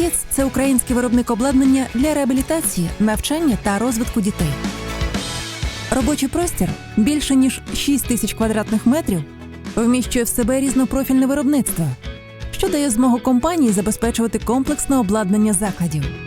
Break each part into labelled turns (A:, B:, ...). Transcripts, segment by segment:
A: Kids – це український виробник обладнання для реабілітації, навчання та розвитку дітей. Робочий простір більше ніж 6 тисяч квадратних метрів вміщує в себе різнопрофільне виробництво, що дає змогу компанії забезпечувати комплексне обладнання закладів.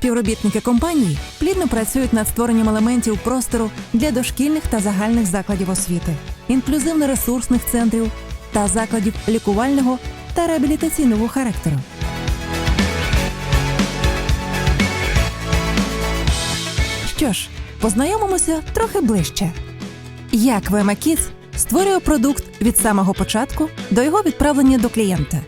A: Співробітники компанії плідно працюють над створенням елементів простору для дошкільних та загальних закладів освіти, інклюзивно-ресурсних центрів та закладів лікувального та реабілітаційного характеру. Що ж, познайомимося трохи ближче. Як Вема Kids створює продукт від самого початку до його відправлення до клієнта.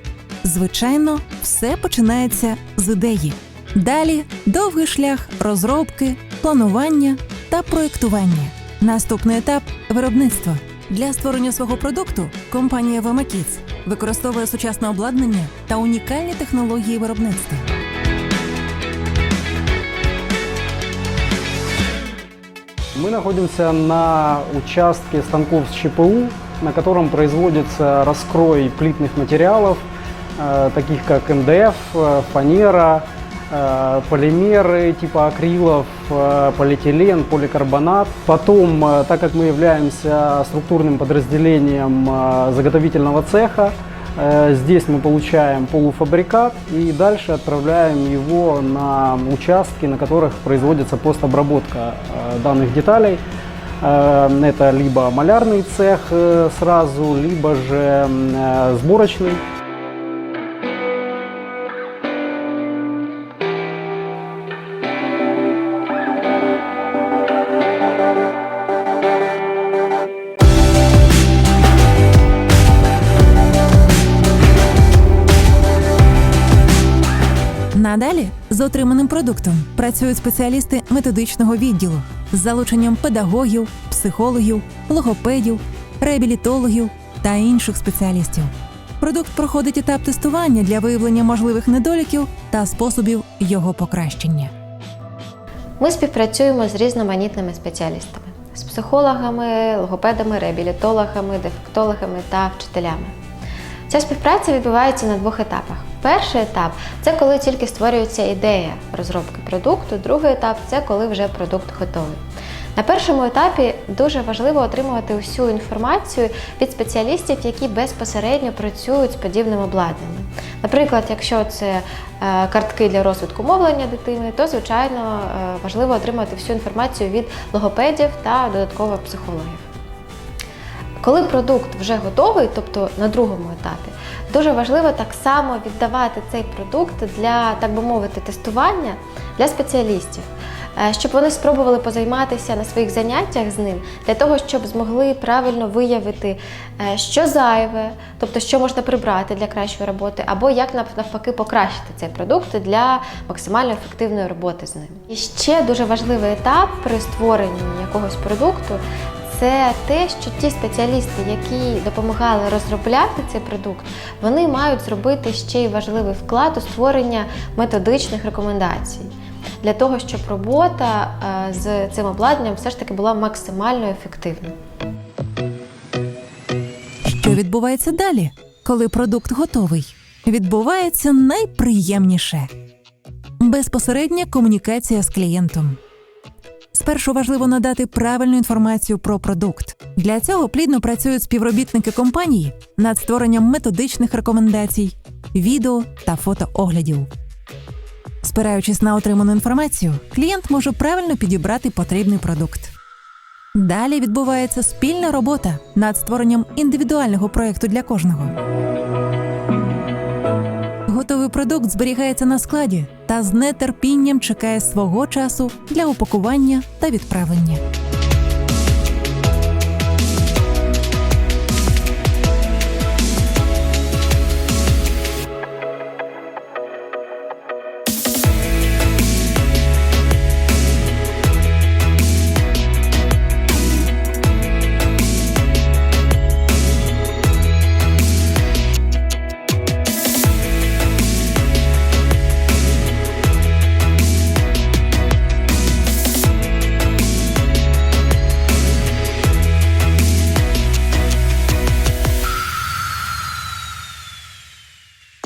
A: Звичайно, все починається з ідеї. Далі довгий шлях розробки, планування та проєктування. Наступний етап виробництво. Для створення свого продукту компанія Vema Kids використовує сучасне обладнання та унікальні технології виробництва.
B: Мы находимся на участке станков с ЧПУ, на котором производится раскрой плитных материалов, э, таких как МДФ, э, фанера, э, полимеры типа акрилов, э, полиэтилен, поликарбонат. Потом, э, так как мы являемся структурным подразделением э, заготовительного цеха, э, здесь мы получаем полуфабрикат и дальше отправляем его на участки, на которых производится постобработка э, данных деталей. Э, Это либо малярный цех э, сразу, либо же м, сборочный.
A: Надалі з отриманим продуктом працюють спеціалісти методичного відділу з залученням педагогів, психологів, логопедів, реабілітологів та інших спеціалістів. Продукт проходить етап тестування для виявлення можливих недоліків та способів його покращення.
C: Ми співпрацюємо з різноманітними спеціалістами з психологами, логопедами, реабілітологами, дефектологами та вчителями. Ця співпраця відбувається на двох етапах. Перший етап це коли тільки створюється ідея розробки продукту, другий етап це коли вже продукт готовий. На першому етапі дуже важливо отримувати усю інформацію від спеціалістів, які безпосередньо працюють з подібним обладнанням. Наприклад, якщо це е, картки для розвитку мовлення дитини, то звичайно е, важливо отримати всю інформацію від логопедів та додатково психологів. Коли продукт вже готовий, тобто на другому етапі, дуже важливо так само віддавати цей продукт для, так би мовити, тестування для спеціалістів, е, щоб вони спробували позайматися на своїх заняттях з ним, для того, щоб змогли правильно виявити, е, що зайве, тобто що можна прибрати для кращої роботи, або як навпаки покращити цей продукт для максимально ефективної роботи з ним. І ще дуже важливий етап при створенні якогось продукту це те, що ті спеціалісти, які допомагали розробляти цей продукт, вони мають зробити ще й важливий вклад у створення методичних рекомендацій для того, щоб робота е, з цим обладнанням все ж таки була максимально ефективною.
A: Що відбувається далі, коли продукт готовий? Відбувається найприємніше безпосередня комунікація з клієнтом. Спершу важливо надати правильну інформацію про продукт. Для цього плідно працюють співробітники компанії над створенням методичних рекомендацій, відео та фотооглядів. Спираючись на отриману інформацію, клієнт може правильно підібрати потрібний продукт. Далі відбувається спільна робота над створенням індивідуального проєкту для кожного. Готовий продукт зберігається на складі та з нетерпінням чекає свого часу для упакування та відправлення.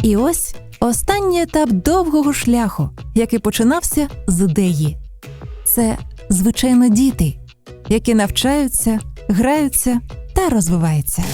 A: І ось останній етап довгого шляху, який починався з ідеї. Це, звичайно, діти, які навчаються, граються та розвиваються.